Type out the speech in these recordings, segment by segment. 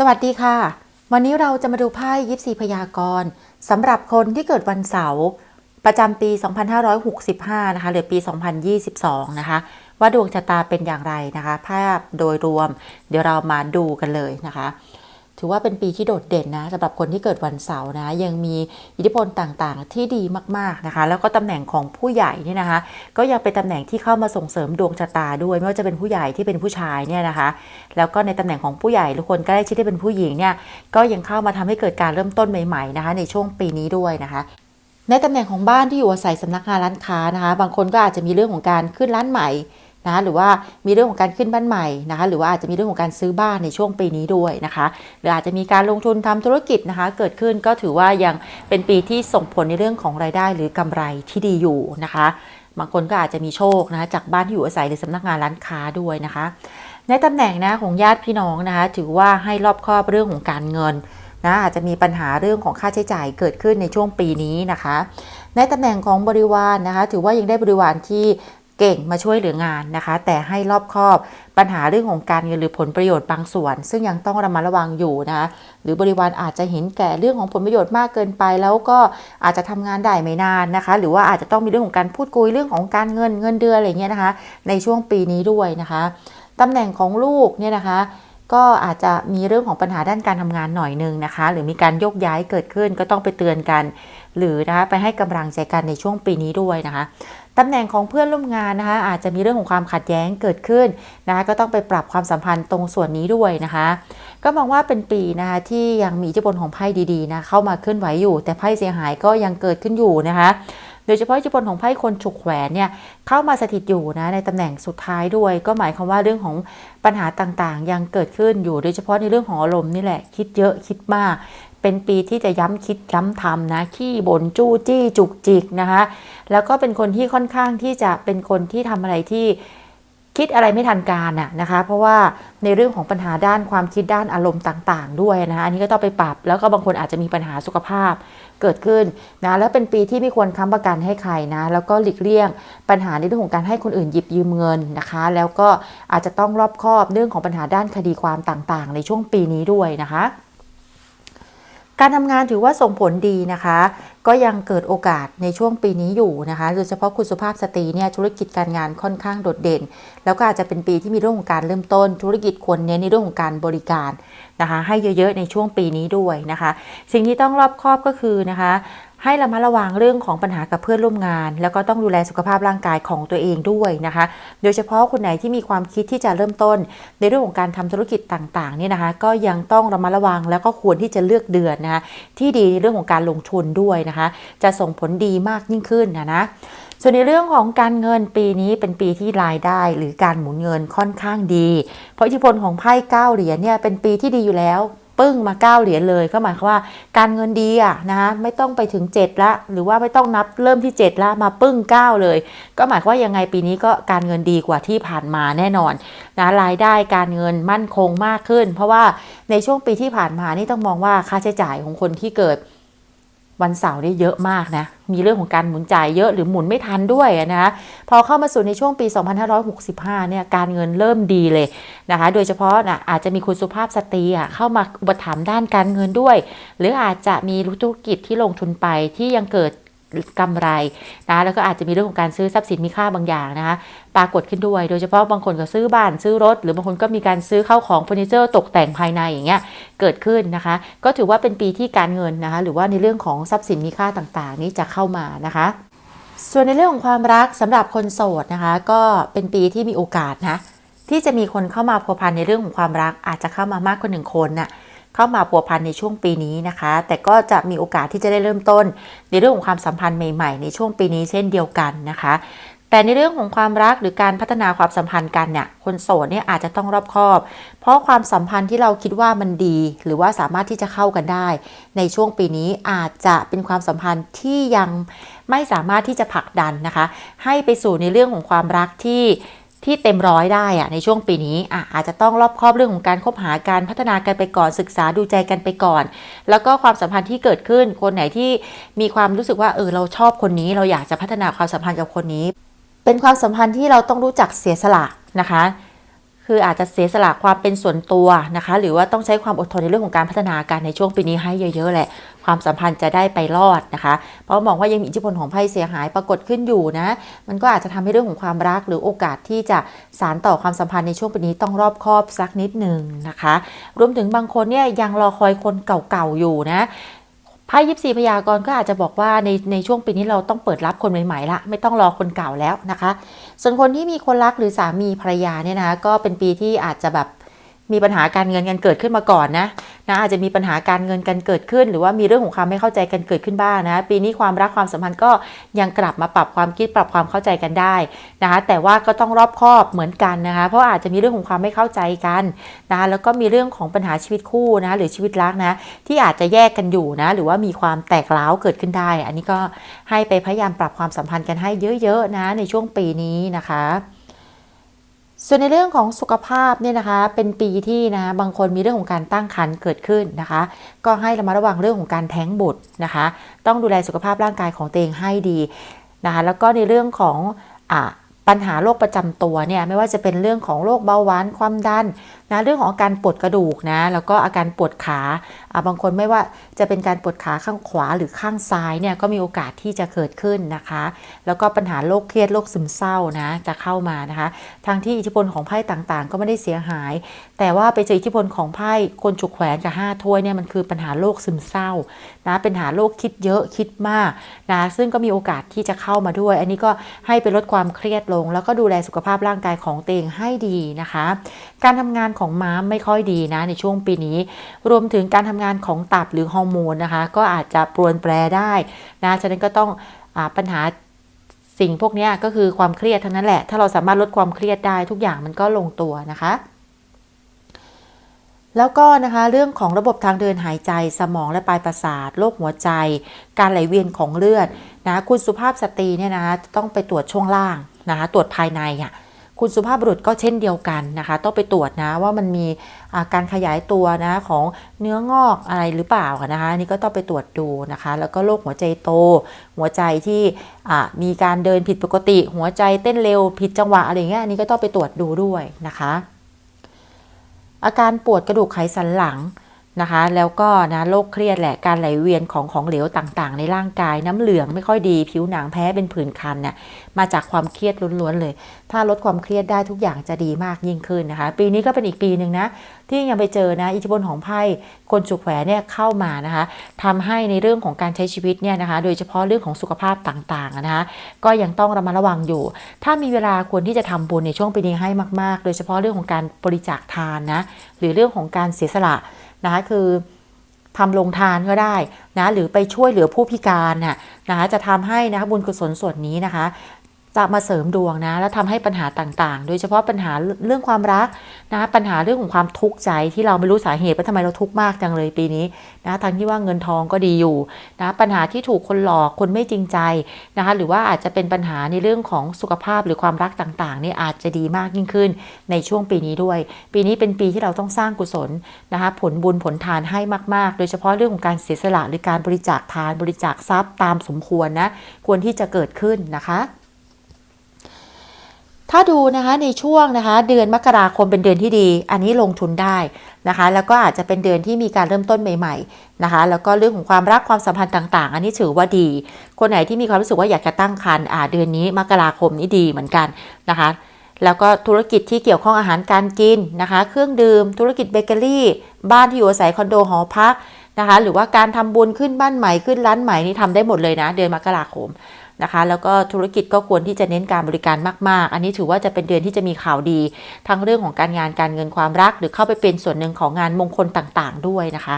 สวัสดีค่ะ วันนี้เราจะมาดูไพ่ยิปซีพยากรณ์สำหรับคนที่เกิดวันเสาร์ประจำปี 2565 นะคะหรือปี 2022 นะคะ ว่าดวงชะตาเป็นอย่างไรนะคะ ภาพโดยรวม เดี๋ยวเรามาดูกันเลยนะคะ ถือว่าเป็นปีที่โดดเด่นนะสำหรับคนที่เกิดวันเสาร์นะ ยังมีอิทธิพลต่างๆ ที่ดีมากๆนะคะ แล้วก็ตำแหน่งของผู้ใหญ่นี่นะคะ ก็ยังเป็นตำแหน่งที่เข้ามาส่งเสริมดวงชะตาด้วย ไม่ว่าจะเป็นผู้ใหญ่ที่เป็นผู้ชายเนี่ยนะคะ แล้วก็ในตำแหน่งของผู้ใหญ่หรือคนใกล้ชิดที่เป็นผู้หญิงเนี่ยก็ยังเข้ามาทำให้เกิดการเริ่มต้นใหม่ๆนะคะ ในช่วงปีนี้ด้วยนะคะในตำแหน่งของบ้านที่อยู่อาศัยสำนักงานร้านค้านะคะ บางคนก็อาจจะมีเรื่องของการขึ้นร้านใหม่ นะคะหรือว่ามีเรื่องของการขึ้นบ้านใหม่นะคะหรือว่าอาจจะมีเรื่องของการซื้อบ้านในช่วงปีนี้ด้วยนะคะหรืออาจจะมีการลงทุนทำธุรกิจนะคะ เกิดขึ้นก็ถือว่ายังเป็นปีที่ส่งผลในเรื่องของรายได้หรือกำไรที่ดีอยู่นะคะบางคนก็อาจจะมีโชคนะคะจากบ้านที่อยู่อาศัยหรือสำนักงานร้านค้าด้วยนะคะ ในตำแหน่งนะของญาติพี่น้องนะคะ ถือว่าให้รอบครอบเรื่องของการเงินนะอาจจะมีปัญหาเรื่องของค่าใช้จ่ายเกิดขึ้นในช่วงปีนี้นะคะ ในตำแหน่งของบริวารนนะคะ ถือว่ายังได้บริวารที่ เก่งมาช่วยเหลืองานนะคะ แต่ให้รอบคอบปัญหาเรื่องของการเงินหรือผลประโยชน์บางส่วน ซึ่งยังต้องระมัดระวังอยู่นะคะหรือบริวารอาจจะเห็นแก่เรื่องของผลประโยชน์มากเกินไป แล้วก็อาจจะทำงานได้ไม่นานนะคะ หรือว่าอาจจะต้องมีเรื่องของการพูดคุยเรื่องของการเงินเงินเดือนอะไรเงี้ยนะคะ ในช่วงปีนี้ด้วยนะคะตำแหน่งของลูกเนี่ยนะคะก็อาจจะมีเรื่องของปัญหาด้านการทำงานหน่อยหนึงนะคะ หรือมีการโยกย้ายเกิดขึ้นก็ต้องไปเตือนกันหรือนะคะไปให้กำลังใจกันในช่วงปีนี้ด้วยนะคะตำแหน่งของเพื่อนร่วมงานนะคะ อาจจะมีเรื่องของความขัดแย้งเกิดขึ้นนะคะก็ต้องไปปรับความสัมพันธ์ตรงส่วนนี้ด้วยนะคะ ก็มองว่าเป็นปีนะคะที่ยังมีอิทธิพลของไพ่ดีๆนะเข้ามาเคลื่อนไหวอยู่ แต่ไพ่เสียหายก็ยังเกิดขึ้นอยู่นะคะโดยเฉพาะอิทธิพลของไพ่คนฉุกแขวนเนี่ยเข้ามาสถิตอยู่นะในตำแหน่งสุดท้ายด้วย ก็หมายความว่าเรื่องของปัญหาต่างๆ ยังเกิดขึ้นอยู่ โดยเฉพาะในเรื่องของอารมณ์นี่แหละคิดเยอะคิดมาก เป็นปีที่จะย้ำคิดย้ำทำนะขี้บ่นจู้จี้จุกจิกนะคะแล้วก็เป็นคนที่ค่อนข้างที่จะเป็นคนที่ทำอะไรที่คิดอะไรไม่ทันการน่ะนะคะ เพราะว่าในเรื่องของปัญหาด้านความคิดด้านอารมณ์ต่างๆ ด้วยนะคะอันนี้ก็ต้องไปปรับ แล้วก็บางคนอาจจะมีปัญหาสุขภาพเกิดขึ้นนะแล้วเป็นปีที่ไม่ควรค้ำประกันให้ใครนะแล้วก็หลีกเลี่ยงปัญหาในเรื่องของการให้คนอื่นหยิบยืมเงินนะคะ แล้วก็อาจจะต้องรอบคอบเรื่องของปัญหาด้านคดีความต่างๆ ในช่วงปีนี้ด้วยนะคะ การทำงานถือว่าส่งผลดีนะคะ ก็ยังเกิดโอกาสในช่วงปีนี้อยู่นะคะ โดยเฉพาะคุณสุภาพสตรีเนี่ยธุรกิจการงานค่อนข้างโดดเด่น แล้วก็อาจจะเป็นปีที่มีเรื่องของการเริ่มต้น ธุรกิจควรเน้นในเรื่องของการบริการนะคะ ให้เยอะๆในช่วงปีนี้ด้วยนะคะ สิ่งที่ต้องรอบคอบก็คือนะคะ ให้ระมัดระวังเรื่องของปัญหากับเพื่อนร่วมงาน แล้วก็ต้องดูแลสุขภาพร่างกายของตัวเองด้วยนะคะ โดยเฉพาะคนไหนที่มีความคิดที่จะเริ่มต้น ในเรื่องของการทำธุรกิจต่างๆนี่นะคะ ก็ยังต้องระมัดระวังแล้วก็ควรที่จะเลือกเดือนนะคะที่ดีในเรื่องของการลงทุนด้วยนะคะ จะส่งผลดีมากยิ่งขึ้นนะนะส่วนในเรื่องของการเงินปีนี้เป็นปีที่รายได้หรือการหมุนเงินค่อนข้างดี เพราะอิทธิพลของไพ่เก้าเหรียญเนี่ยเป็นปีที่ดีอยู่แล้ว ปึ้งมา 9 เหรียญเลย ก็หมายความว่าการเงินดีอะนะคะไม่ต้องไปถึง 7 ละ หรือว่าไม่ต้องนับเริ่มที่ 7 ละมาปึ้ง 9 เลย ก็หมายความว่ายังไงปีนี้ก็การเงินดีกว่าที่ผ่านมาแน่นอนนะรายได้การเงินมั่นคงมากขึ้น เพราะว่าในช่วงปีที่ผ่านมานี่ต้องมองว่าค่าใช้จ่ายของคนที่เกิด วันเสาร์นี่เยอะมากนะ มีเรื่องของการหมุนจ่ายเยอะหรือหมุนไม่ทันด้วยนะคะพอเข้ามาสู่ในช่วงปี 2565 เนี่ย การเงินเริ่มดีเลยนะคะ โดยเฉพาะนะอาจจะมีคุณสุภาพสตรีอะเข้ามาอุปถัมภ์ด้านการเงินด้วย หรืออาจจะมีธุรกิจที่ลงทุนไปที่ยังเกิด กำไรนะแล้วก็อาจจะมีเรื่องของการซื้อทรัพย์สินมีค่าบางอย่างนะคะปรากฏขึ้นด้วย โดยเฉพาะบางคนก็ซื้อบ้านซื้อรถ หรือบางคนก็มีการซื้อเข้าของเฟอร์นิเจอร์ตกแต่งภายในอย่างเงี้ยเกิดขึ้นนะคะ ก็ถือว่าเป็นปีที่การเงินนะคะหรือว่าในเรื่องของทรัพย์สินมีค่าต่างๆ นี้จะเข้ามานะคะส่วนในเรื่องของความรักสำหรับคนโสดนะคะ ก็เป็นปีที่มีโอกาสนะที่จะมีคนเข้ามาพัวพันในเรื่องของความรักอาจจะเข้ามามากกว่าหนึ่งคนน่ะ เข้ามาพัวพันในช่วงปีนี้นะคะ แต่ก็จะมีโอกาสที่จะได้เริ่มต้น ในเรื่องของความสัมพันธ์ใหม่ๆ ในช่วงปีนี้เช่นเดียวกันนะคะ แต่ในเรื่องของความรักหรือการพัฒนาความสัมพันธ์กันเนี่ยคนโสดเนี่ยอาจจะต้องรอบคอบ เพราะความสัมพันธ์ที่เราคิดว่ามันดี หรือว่าสามารถที่จะเข้ากันได้ ในช่วงปีนี้อาจจะเป็นความสัมพันธ์ที่ยังไม่สามารถที่จะผลักดันนะคะ ให้ไปสู่ในเรื่องของความรักที่ ที่เต็มร้อยได้อะในช่วงปีนี้อะอาจจะต้องรอบครอบเรื่องของการคบหาการพัฒนากันไปก่อนศึกษาดูใจกันไปก่อน แล้วก็ความสัมพันธ์ที่เกิดขึ้น คนไหนที่มีความรู้สึกว่าเออเราชอบคนนี้ เราอยากจะพัฒนาความสัมพันธ์กับคนนี้ เป็นความสัมพันธ์ที่เราต้องรู้จักเสียสละนะคะ คืออาจจะเสียสละความเป็นส่วนตัวนะคะ หรือว่าต้องใช้ความอดทนในเรื่องของการพัฒนาการในช่วงปีนี้ให้เยอะๆแหละ ความสัมพันธ์จะได้ไปรอดนะคะ เพราะมองว่ายังมีอิทธิพลของไพ่เสียหายปรากฏขึ้นอยู่นะ มันก็อาจจะทำให้เรื่องของความรักหรือโอกาสที่จะสารต่อความสัมพันธ์ในช่วงปีนี้ต้องรอบคอบสักนิดหนึ่งนะคะ รวมถึงบางคนเนี่ยยังรอคอยคนเก่าๆอยู่นะ ไพ่ยิปซีพยากรณ์ก็อาจจะบอกว่าในในช่วงปีนี้เราต้องเปิดรับคนใหม่ๆละไม่ต้องรอคนเก่าแล้วนะคะ ส่วนคนที่มีคนรักหรือสามีภรรยาเนี่ยนะก็เป็นปีที่อาจจะแบบมีปัญหาการเงินกันเกิดขึ้นมาก่อนนะ นะอาจจะมีปัญหาการเงินกันเกิดขึ้น หรือว่ามีเรื่องของความไม่เข้าใจกันเกิดขึ้นบ้างนะ ปีนี้ความรักความสัมพันธ์ก็ยังกลับมาปรับความคิดปรับความเข้าใจกันได้นะคะแต่ว่าก็ต้องรอบคอบเหมือนกันนะคะเพราะอาจจะมีเรื่องของความไม่เข้าใจกันนะคะแล้วก็มีเรื่องของปัญหาชีวิตคู่นะหรือชีวิตรักนะที่อาจจะแยกกันอยู่นะหรือว่ามีความแตกร้าวเกิดขึ้นได้ อันนี้ก็ให้ไปพยายามปรับความสัมพันธ์กันให้เยอะๆนะในช่วงปีนี้นะคะ ส่วนในเรื่องของสุขภาพเนี่ยนะคะ เป็นปีที่นะบางคนมีเรื่องของการตั้งครรภ์เกิดขึ้นนะคะ ก็ให้ระมัดระวังเรื่องของการแท้งบุตรนะคะ ต้องดูแลสุขภาพร่างกายของตัวเองให้ดีนะคะแล้วก็ในเรื่องของอปัญหาโรคประจำตัวเนี่ยไม่ว่าจะเป็นเรื่องของโรคเบาหวานความดัน นะเรื่องของอาการปวดกระดูกนะแล้วก็อาการปวดขาบางคนไม่ว่าจะเป็นการปวดขาข้างขวาหรือข้างซ้ายเนี่ยก็มีโอกาสที่จะเกิดขึ้นนะคะ แล้วก็ปัญหาโรคเครียดโรคซึมเศร้านะจะเข้ามานะคะทางที่อิทธิพลของไพ่ต่างๆ ก็ไม่ได้เสียหาย แต่ว่าไปเจออิทธิพลของไพ่คนฉุกแขวนกับห้าถ้วยเนี่ยมันคือปัญหาโรคซึมเศร้านะเป็นหาโรคคิดเยอะคิดมากนะซึ่งก็มีโอกาสที่จะเข้ามาด้วย อันนี้ก็ให้ไปลดความเครียดลง แล้วก็ดูแลสุขภาพร่างกายของตัวเองให้ดีนะคะ การทำงานของม้ามไม่ค่อยดีนะในช่วงปีนี้ รวมถึงการทำงานของตับหรือฮอร์โมนนะคะ ก็อาจจะปรวนแปรได้นะฉะนั้นก็ต้องอปัญหาสิ่งพวกนี้ก็คือความเครียดทั้งนั้นแหละ ถ้าเราสามารถลดความเครียดได้ทุกอย่างมันก็ลงตัวนะคะแล้วก็นะคะเรื่องของระบบทางเดินหายใจสมองและปลายประสาทโรคหัวใจ การไหลเวียนของเลือดนะคุณสุภาพสตรีเนี่ยนะคะต้องไปตรวจช่วงล่างนะคะตรวจภายในอะ คุณสุภาพบุรุษก็เช่นเดียวกันนะคะ ต้องไปตรวจนะว่ามันมีาการขยายตัวนะของเนื้องอกอะไรหรือเปล่านะคะนี่ก็ต้องไปตรวจดูนะคะ แล้วก็โรคหัวใจโต หัวใจที่มีการเดินผิดปกติ หัวใจเต้นเร็วผิดจังหวะอะไรเงี้ยอันนี้ก็ต้องไปตรวจดูด้วยนะคะ อาการปวดกระดูกไขสันหลัง นะคะ แล้วก็นะโรคเครียดแหละการไหลเวียนของของเหลวต่างๆ ในร่างกายน้ำเหลืองไม่ค่อยดี ผิวหนังแพ้เป็นผื่นคันเนี่ยมาจากความเครียดล้วนๆเลย ถ้าลดความเครียดได้ทุกอย่างจะดีมากยิ่งขึ้นนะคะ ปีนี้ก็เป็นอีกปีหนึ่งนะที่ยังไปเจอนะอิทธิพลของไพ่คนฉุกแขวนเนี่ยเข้ามานะคะทำให้ในเรื่องของการใช้ชีวิตเนี่ยนะคะ โดยเฉพาะเรื่องของสุขภาพต่างๆนะคะก็ยังต้องระมัดระวังอยู่ ถ้ามีเวลาควรที่จะทำบุญในช่วงปีนี้ให้มากๆ โดยเฉพาะเรื่องของการบริจาคทานนะหรือเรื่องของการเสียสละ นะคะคือทำลงทานก็ได้นะหรือไปช่วยเหลือผู้พิการน่ะนะคะจะทำให้นะคะบุญกุศลส่วนนี้นะคะ จะมาเสริมดวงนะ แล้วทำให้ปัญหาต่างๆ โดยเฉพาะปัญหาเรื่องความรักนะปัญหาเรื่องของความทุกข์ใจที่เราไม่รู้สาเหตุว่าทำไมเราทุกข์มากจังเลยปีนี้นะทั้งที่ว่าเงินทองก็ดีอยู่นะปัญหาที่ถูกคนหลอกคนไม่จริงใจนะคะหรือว่าอาจจะเป็นปัญหาในเรื่องของสุขภาพหรือความรักต่างๆนี่อาจจะดีมากยิ่งขึ้นในช่วงปีนี้ด้วย ปีนี้เป็นปีที่เราต้องสร้างกุศลนะคะผลบุญผลทานให้มากๆ โดยเฉพาะเรื่องของการเสียสละหรือการบริจาคทานบริจาคทรัพย์ตามสมควรนะควรที่จะเกิดขึ้นนะคะ ถ้าดูนะคะในช่วงนะคะเดือนมกราคมเป็นเดือนที่ดี อันนี้ลงทุนได้นะคะ แล้วก็อาจจะเป็นเดือนที่มีการเริ่มต้นใหม่ๆนะคะ แล้วก็เรื่องของความรักความสัมพันธ์ต่างๆ อันนี้ถือว่าดี คนไหนที่มีความรู้สึกว่าอยากจะตั้งครรภ์อ่าเดือนนี้มกราคมนี้ดีเหมือนกันนะคะ แล้วก็ธุรกิจที่เกี่ยวข้องอาหารการกินนะคะ เครื่องดื่ม ธุรกิจเบเกอรี่ บ้านที่อยู่อาศัยคอนโดหอพักนะคะ หรือว่าการทำบุญขึ้นบ้านใหม่ขึ้นร้านใหม่นี่ทำได้หมดเลยนะ เดือนมกราคม นะคะ แล้วก็ธุรกิจก็ควรที่จะเน้นการบริการมาก ๆ อันนี้ถือว่าจะเป็นเดือนที่จะมีข่าวดี ทั้งเรื่องของการงานการเงินความรัก หรือเข้าไปเป็นส่วนหนึ่งของงานมงคลต่างๆ ด้วยนะคะ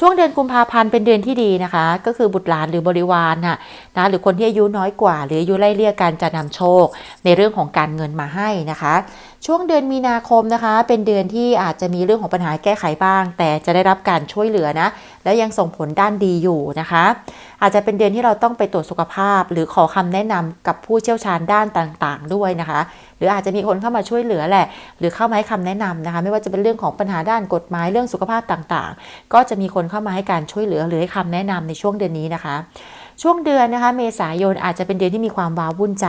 ช่วงเดือนกุมภาพันธ์เป็นเดือนที่ดีนะคะ ก็คือบุตรหลานหรือบริวารน่ะนะหรือคนที่อายุน้อยกว่า หรืออายุไล่เลี่ยกันจะนำโชค ในเรื่องของการเงินมาให้นะคะ ช่วงเดือนมีนาคมนะคะ เป็นเดือนที่อาจจะมีเรื่องของปัญหาแก้ไขบ้าง แต่จะได้รับการช่วยเหลือนะ และยังส่งผลด้านดีอยู่นะคะ อาจจะเป็นเดือนที่เราต้องไปตรวจสุขภาพ หรือขอคำแนะนำกับผู้เชี่ยวชาญด้านต่างๆ ด้วยนะคะ หรืออาจจะมีคนเข้ามาช่วยเหลือแหละ หรือเข้ามาให้คำแนะนำนะคะ ไม่ว่าจะเป็นเรื่องของปัญหาด้านกฎหมายเรื่องสุขภาพต่างๆ ก็จะมีคนเข้ามาให้การช่วยเหลือหรือให้คำแนะนำในช่วงเดือนนี้นะคะ ช่วงเดือนนะคะเมษายนอาจจะเป็นเดือนที่มีความว้าวุ่นใจ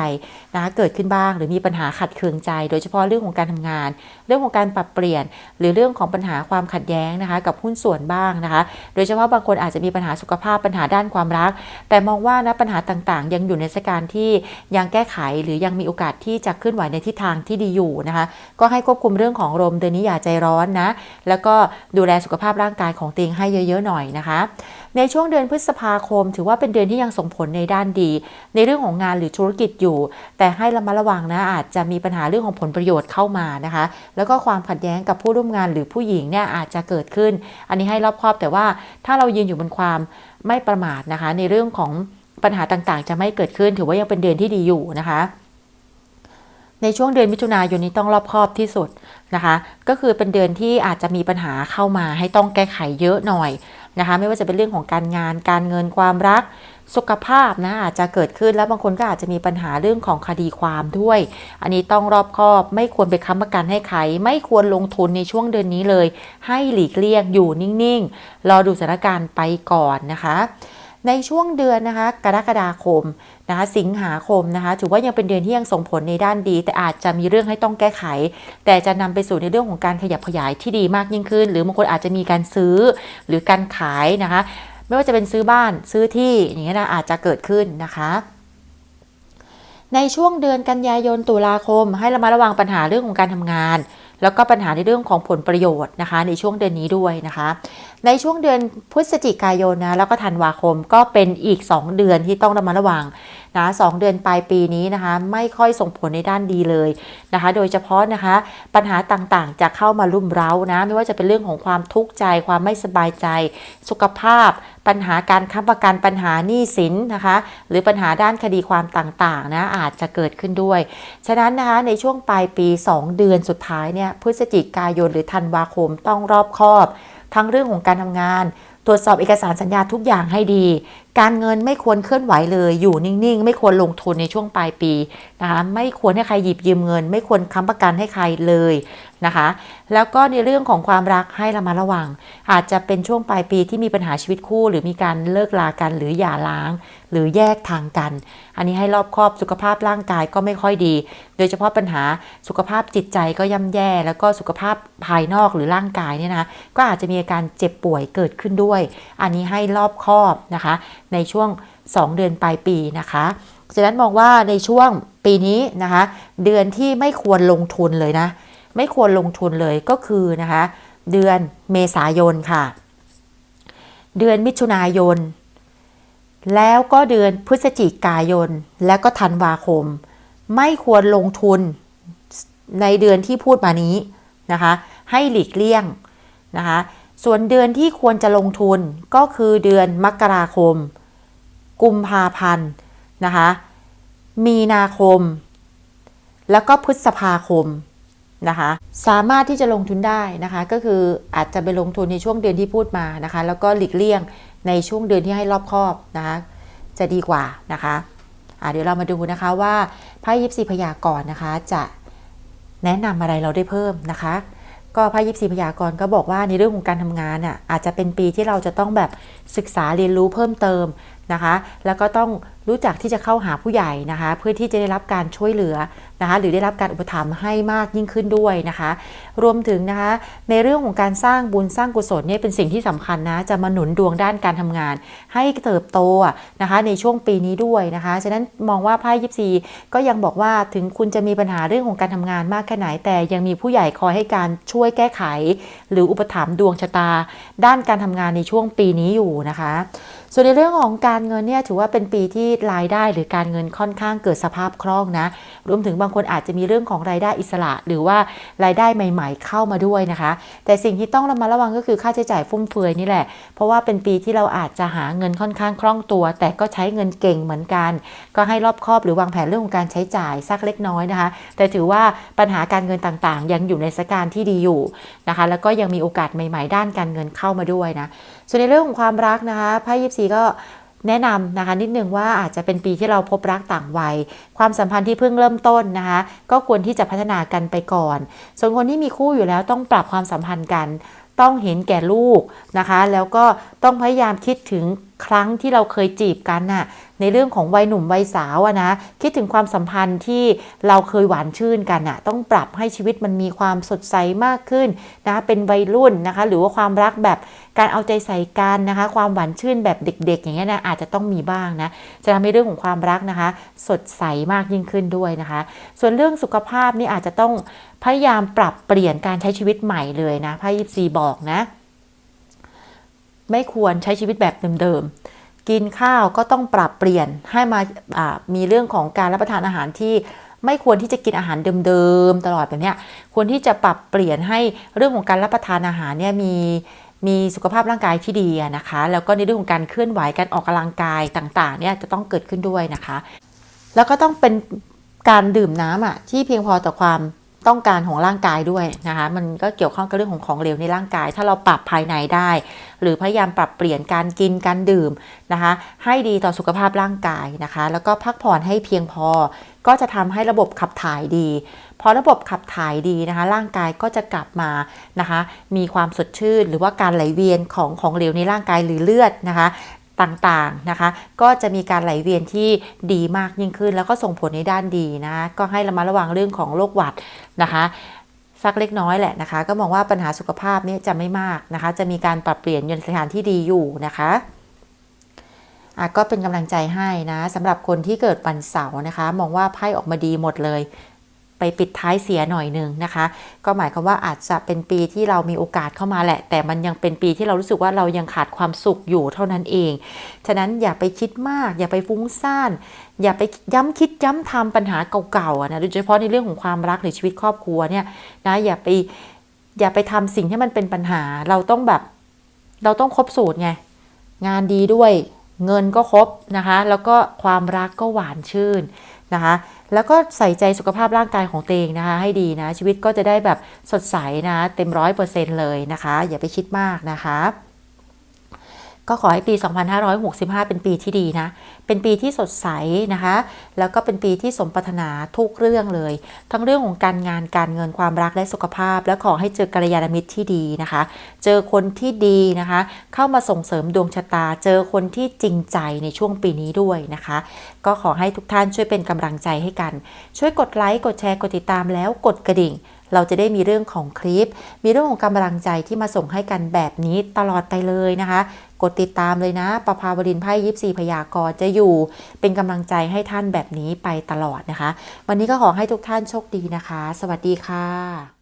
นะเกิดขึ้นบ้าง หรือมีปัญหาขัดเคืองใจ โดยเฉพาะเรื่องของการทำงาน เรื่องของการปรับเปลี่ยน หรือเรื่องของปัญหาความขัดแย้งนะคะ กับหุ้นส่วนบ้างนะคะ โดยเฉพาะบางคนอาจจะมีปัญหาสุขภาพปัญหาด้านความรัก แต่มองว่านะปัญหาต่างๆ ยังอยู่ในสถานการที่ยังแก้ไขหรือยังมีโอกาสที่จะเคลื่อนไหวในทิศทางที่ดีอยู่นะคะ ก็ให้ควบคุมเรื่องของลมเดือนนี้อย่าใจร้อนนะแล้วก็ดูแลสุขภาพร่างกายของตัวเองให้เยอะๆหน่อยนะคะในช่วงเดือนพฤษภาคม ถือว่าเป็นเดือนที่ยังส่งผลในด้านดี ในเรื่องของงานหรือธุรกิจอยู่ แต่ให้ระมัดระวังนะอาจจะมีปัญหาเรื่องของผลประโยชน์เข้ามานะคะ แล้วก็ความขัดแย้งกับผู้ร่วมงานหรือผู้หญิงเนี่ยอาจจะเกิดขึ้น อันนี้ให้รอบคอบแต่ว่าถ้าเรายืนอยู่บนความไม่ประมาทนะคะ ในเรื่องของปัญหาต่างๆ จะไม่เกิดขึ้น ถือว่ายังเป็นเดือนที่ดีอยู่นะคะในช่วงเดือนมิถุนายนนี้ต้องรอบคอบที่สุดนะคะ ก็คือเป็นเดือนที่อาจจะมีปัญหาเข้ามาให้ต้องแก้ไขเยอะหน่อย นะคะไม่ว่าจะเป็นเรื่องของการงาน การเงินความรัก สุขภาพนะอาจจะเกิดขึ้นแล้วบางคนก็อาจจะมีปัญหาเรื่องของคดีความด้วย อันนี้ต้องรอบคอบไม่ควรไปค้ำประกันให้ใครไม่ควรลงทุนในช่วงเดือนนี้เลย ให้หลีกเลี่ยงอยู่นิ่งๆ รอดูสถานการณ์ไปก่อนนะคะ ในช่วงเดือนนะคะกรกฎาคมนะคะสิงหาคมนะคะถือว่ายังเป็นเดือนที่ยังส่งผลในด้านดี แต่อาจจะมีเรื่องให้ต้องแก้ไข แต่จะนำไปสู่ในเรื่องของการขยับขยายที่ดีมากยิ่งขึ้น หรือบางคนอาจจะมีการซื้อหรือการขายนะคะ ไม่ว่าจะเป็นซื้อบ้านซื้อที่อย่างเงี้ยนะอาจจะเกิดขึ้นนะคะในช่วงเดือนกันยายนตุลาคม ให้ระมัดระวังปัญหาเรื่องของการทำงาน แล้วก็ปัญหาในเรื่องของผลประโยชน์นะคะ ในช่วงเดือนนี้ด้วยนะคะ ในช่วงเดือนพฤศจิกายนนะแล้วก็ธันวาคมก็เป็นอีก 2 เดือนที่ต้องระมัดระวังนะสเดือนปลายปีนี้นะคะไม่ค่อยส่งผลในด้านดีเลยนะคะ โดยเฉพาะนะคะปัญหาต่างๆ จะเข้ามาลุ่มเร้านะไม่ว่าจะเป็นเรื่องของความทุกข์ใจ ความไม่สบายใจ สุขภาพ ปัญหาการค้ำประกันปัญหาหนี้สินนะคะ หรือปัญหาด้านคดีความต่างๆนะอาจจะเกิดขึ้นด้วย ฉะนั้นนะคะในช่วงปลายปี 2 เดือนสุดท้ายเนี่ยพฤศจิกายนหรือธันวาคมต้องรอบคอบ ทั้งเรื่องของการทำงาน ตรวจสอบเอกสารสัญญาทุกอย่างให้ดี การเงินไม่ควรเคลื่อนไหวเลย อยู่นิ่งๆ ไม่ควรลงทุนในช่วงปลายปีนะคะไม่ควรให้ใครหยิบยืมเงิน ไม่ควรค้ำประกันให้ใครเลยนะคะ แล้วก็ในเรื่องของความรักให้ระมัดระวัง อาจจะเป็นช่วงปลายปีที่มีปัญหาชีวิตคู่ หรือมีการเลิกลากันหรือหย่าร้าง หรือแยกทางกัน อันนี้ให้รอบครอบสุขภาพร่างกายก็ไม่ค่อยดี โดยเฉพาะปัญหาสุขภาพจิตใจก็ย่ำแย่ แล้วก็สุขภาพภายนอกหรือร่างกายเนี่ยนะก็อาจจะมีอาการเจ็บป่วยเกิดขึ้นด้วย อันนี้ให้รอบครอบนะคะในช่วง 2 เดือนปลายปีนะคะฉะนั้นมองว่าในช่วงปีนี้นะคะ เดือนที่ไม่ควรลงทุนเลยนะ ไม่ควรลงทุนเลยก็คือนะคะ เดือนเมษายนค่ะ เดือนมิถุนายน แล้วก็เดือนพฤศจิกายน และก็ธันวาคม ไม่ควรลงทุนในเดือนที่พูดมานี้นะคะ ให้หลีกเลี่ยงนะคะ ส่วนเดือนที่ควรจะลงทุนก็คือเดือนมกราคม กุมภาพันธ์นะคะ มีนาคม แล้วก็พฤษภาคมนะคะ สามารถที่จะลงทุนได้นะคะ ก็คืออาจจะไปลงทุนในช่วงเดือนที่พูดมานะคะ แล้วก็หลีกเลี่ยงในช่วงเดือนที่ให้รอบคอบนะคะ จะดีกว่านะคะะเดี๋ยวเรามาดูนะคะว่าไพ่ยิปซีพยากรณ์นะคะ จะแนะนำอะไรเราได้เพิ่มนะคะ ก็พระยิปซีพยากรณ์ก็บอกว่าในเรื่องของการทำงานอะอาจจะเป็นปีที่เราจะต้องแบบศึกษาเรียนรู้เพิ่มเติมนะคะ แล้วก็ต้อง รู้จักที่จะเข้าหาผู้ใหญ่นะคะ เพื่อที่จะได้รับการช่วยเหลือนะคะ หรือได้รับการอุปถัมภ์ให้มากยิ่งขึ้นด้วยนะคะ รวมถึงนะคะ ในเรื่องของการสร้างบุญสร้างกุศลเนี่ยเป็นสิ่งที่สำคัญนะจะมาหนุนดวงด้านการทำงาน ให้เติบโตนะคะในช่วงปีนี้ด้วยนะคะฉะนั้นมองว่าไพ่ยิปซีก็ยังบอกว่าถึงคุณจะมีปัญหาเรื่องของการทำงานมากแค่ไหน แต่ยังมีผู้ใหญ่คอยให้การช่วยแก้ไข หรืออุปถัมภ์ดวงชะตา ด้านการทำงานในช่วงปีนี้อยู่นะคะ ส่วนในเรื่องของการเงินเนี่ยถือว่าเป็นปีที่รายได้ หรือการเงินค่อนข้างเกิดสภาพคล่องนะ รวมถึงบางคนอาจจะมีเรื่องของรายได้อิสระ หรือว่ารายได้ใหม่ ๆ เข้ามาด้วยนะคะ แต่สิ่งที่ต้องระมัดระวังก็คือค่าใช้จ่ายฟุ่มเฟือยนี่แหละ เพราะว่าเป็นปีที่เราอาจจะหาเงินค่อนข้างคล่องตัว แต่ก็ใช้เงินเก่งเหมือนกัน ก็ให้รอบคอบหรือวางแผนเรื่องของการใช้จ่ายสักเล็กน้อยนะคะ แต่ถือว่าปัญหาการเงินต่างๆ ยังอยู่ในสถานการณ์ที่ดีอยู่นะคะ แล้วก็ยังมีโอกาสใหม่ ๆ ด้านการเงินเข้ามาด้วยนะส่วนในเรื่องของความรักนะคะไพ่ยิปซีก็ แนะนำนะคะนิดนึงว่าอาจจะเป็นปีที่เราพบรักต่างวัย ความสัมพันธ์ที่เพิ่งเริ่มต้นนะคะก็ควรที่จะพัฒนากันไปก่อน ส่วนคนที่มีคู่อยู่แล้วต้องปรับความสัมพันธ์กัน ต้องเห็นแก่ลูกนะคะ แล้วก็ต้องพยายามคิดถึง ครั้งที่เราเคยจีบกันน่ะในเรื่องของวัยหนุ่มวัยสาวอะนะคิดถึงความสัมพันธ์ที่เราเคยหวานชื่นกันน่ะต้องปรับให้ชีวิตมันมีความสดใสมากขึ้นนะเป็นวัยรุ่นนะคะ หรือว่าความรักแบบการเอาใจใส่กันนะคะ ความหวานชื่นแบบเด็ก ๆ อย่างเงี้ยนะอาจจะต้องมีบ้างนะจะทำให้เรื่องของความรักนะคะ สดใสมากยิ่งขึ้นด้วยนะคะ ส่วนเรื่องสุขภาพนี่อาจจะต้องพยายามปรับเปลี่ยนการใช้ชีวิตใหม่เลยนะไพ่ยิปซีบอกนะ ไม่ควรใช้ชีวิตแบบเดิมๆ กินข้าวก็ต้องปรับเปลี่ยนให้มาามีเรื่องของการรับประทานอาหารที่ไม่ควรที่จะกินอาหารเดิมๆ ตลอดแบบนี้ควรที่จะปรับเปลี่ยนให้เรื่องของการรับประทานอาหารเนี่ยมีมีสุขภาพร่างกายที่ดีนะคะ แล้วก็ในเรื่องของการเคลื่อนไหวการออกกำลังกายต่างๆเนี่ยจะต้องเกิดขึ้นด้วยนะคะ แล้วก็ต้องเป็นการดื่มน้ำอะที่เพียงพอต่อความ ต้องการของร่างกายด้วยนะคะ มันก็เกี่ยวข้องกับเรื่องของของเหลวในร่างกาย ถ้าเราปรับภายในได้ หรือพยายามปรับเปลี่ยนการกินการดื่มนะคะ ให้ดีต่อสุขภาพร่างกายนะคะ แล้วก็พักผ่อนให้เพียงพอ ก็จะทำให้ระบบขับถ่ายดี พอระบบขับถ่ายดีนะคะ ร่างกายก็จะกลับมานะคะ มีความสดชื่น หรือว่าการไหลเวียนของของเหลวในร่างกายหรือเลือดนะคะ ต่างๆนะคะ ก็จะมีการไหลเวียนที่ดีมากยิ่งขึ้น แล้วก็ส่งผลในด้านดีนะ ก็ให้ระมัดระวังเรื่องของโรคหวัดนะคะสักเล็กน้อยแหละนะคะ ก็มองว่าปัญหาสุขภาพนี่จะไม่มากนะคะ จะมีการปรับเปลี่ยนยนสถานที่ดีอยู่นะคะอะก็เป็นกำลังใจให้นะสำหรับคนที่เกิดวันเสาร์นะคะ มองว่าไพ่ออกมาดีหมดเลย ไปปิดท้ายเสียหน่อยหนึ่งนะคะ ก็หมายความว่าอาจจะเป็นปีที่เรามีโอกาสเข้ามาแหละ แต่มันยังเป็นปีที่เรารู้สึกว่าเรายังขาดความสุขอยู่เท่านั้นเอง ฉะนั้นอย่าไปคิดมาก อย่าไปฟุ้งซ่าน อย่าไปย้ำคิดย้ำทำปัญหาเก่าๆนะโดยเฉพาะในเรื่องของความรักหรือชีวิตครอบครัวเนี่ยนะอย่าไปอย่าไปทำสิ่งที่มันเป็นปัญหา เราต้องแบบเราต้องครบสูตรไงงานดีด้วยเงินก็ครบนะคะ แล้วก็ความรักก็หวานชื่นนะคะ แล้วก็ใส่ใจสุขภาพร่างกายของตัวเองนะคะ ให้ดีนะ ชีวิตก็จะได้แบบสดใสนะ เต็มร้อยเปอร์เซ็นต์เลยนะคะ อย่าไปคิดมากนะคะ ก็ขอให้ปี 2565 เป็นปีที่ดีนะ เป็นปีที่สดใสนะคะ แล้วก็เป็นปีที่สมปรารถนาทุกเรื่องเลย ทั้งเรื่องของการงาน การเงิน ความรัก และสุขภาพ และขอให้เจอกัลยาณมิตรที่ดีนะคะ เจอคนที่ดีนะคะ เข้ามาส่งเสริมดวงชะตา เจอคนที่จริงใจในช่วงปีนี้ด้วยนะคะ ก็ขอให้ทุกท่านช่วยเป็นกำลังใจให้กัน ช่วยกดไลค์ กดแชร์ กดติดตามแล้วกดกระดิ่ง เราจะได้มีเรื่องของคลิป มีเรื่องของกำลังใจที่มาส่งให้กันแบบนี้ตลอดไปเลยนะคะ กดติดตามเลยนะประภาวรินไพ่ยิปซีพยากรจะอยู่ เป็นกำลังใจให้ท่านแบบนี้ไปตลอดนะคะ วันนี้ก็ขอให้ทุกท่านโชคดีนะคะ สวัสดีค่ะ